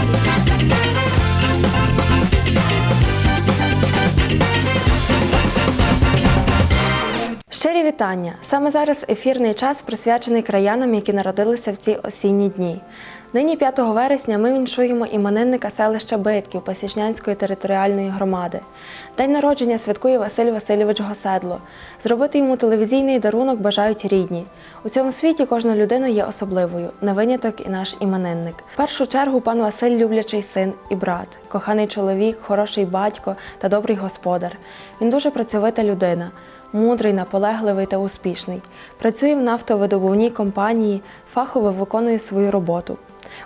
Thank you. Вітання! Саме зараз ефірний час присвячений краянам, які народилися в ці осінні дні. Нині 5 вересня ми віншуємо іменинника селища Битків Посічнянської територіальної громади. День народження святкує Василь Васильович Госедло. Зробити йому телевізійний дарунок бажають рідні. У цьому світі кожна людина є особливою, не виняток і наш іменинник. В першу чергу пан Василь люблячий син і брат, коханий чоловік, хороший батько та добрий господар. Він дуже працьовита людина мудрий, наполегливий та успішний. Працює в нафтовидобувній компанії, фахово виконує свою роботу.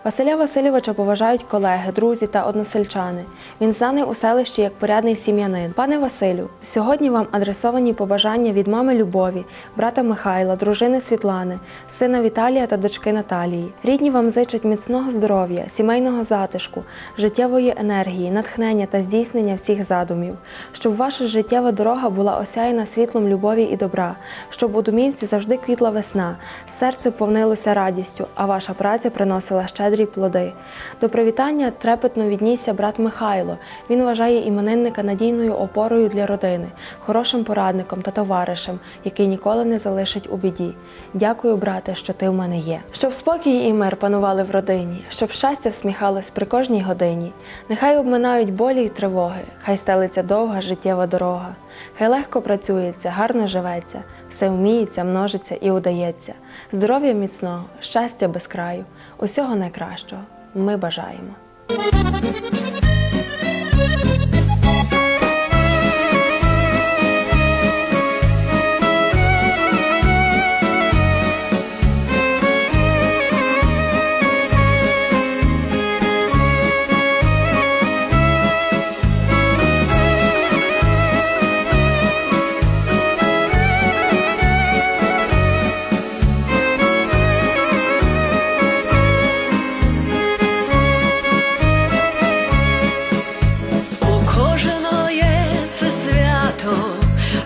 Василя Васильовича поважають колеги, друзі та односельчани. Він знаний у селищі як порядний сім'янин. Пане Василю, сьогодні вам адресовані побажання від мами Любові, брата Михайла, дружини Світлани, сина Віталія та дочки Наталії. Рідні вам зичать міцного здоров'я, сімейного затишку, життєвої енергії, натхнення та здійснення всіх задумів, щоб ваша життєва дорога була осяяна світлом любові і добра, щоб у домівці завжди квітла весна, серце повнилося радістю, а ваша праця приносила щедрі плоди. До привітання трепетно віднісся брат Михайло. Він вважає іменинника надійною опорою для родини, хорошим порадником та товаришем, який ніколи не залишить у біді. Дякую, брате, що ти в мене є. Щоб спокій і мир панували в родині, щоб щастя всміхалось при кожній годині. Нехай обминають болі й тривоги, хай стелиться довга життєва дорога. Хай легко працюється, гарно живеться, все вміється, множиться і удається. Здоров'я міцного, щастя без краю, усього найкращого. Ми бажаємо.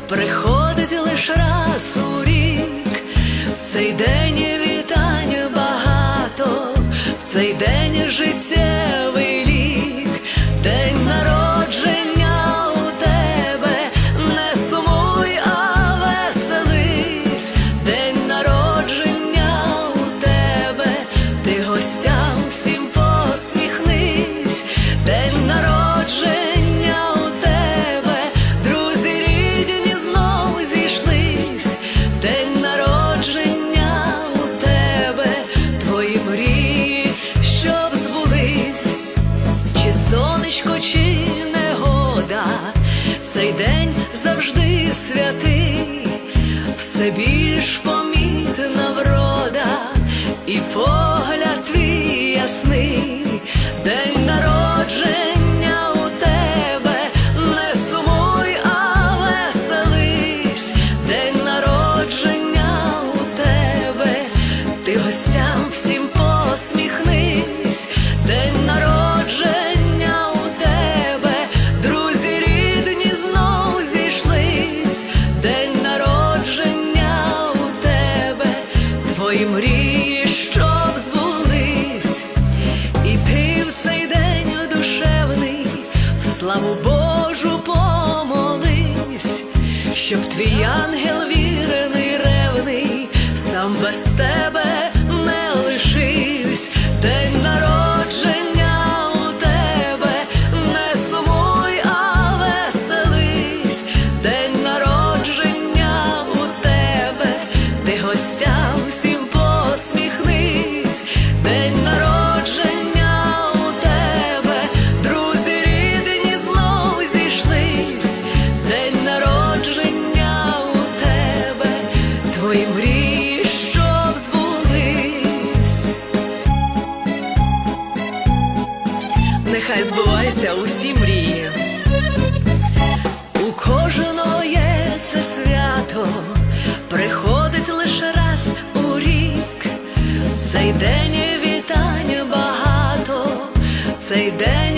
Приходить лише раз у рік, в цей день вітань багато, в цей день життєвий святий, все більш помітна врода, і погляд твій ясний, твій ангел вірений, ревний, сам без тебе Нехай збуваються усі мрії. У кожного є це свято, приходить лише раз у рік. Цей день вітання багато, цей день.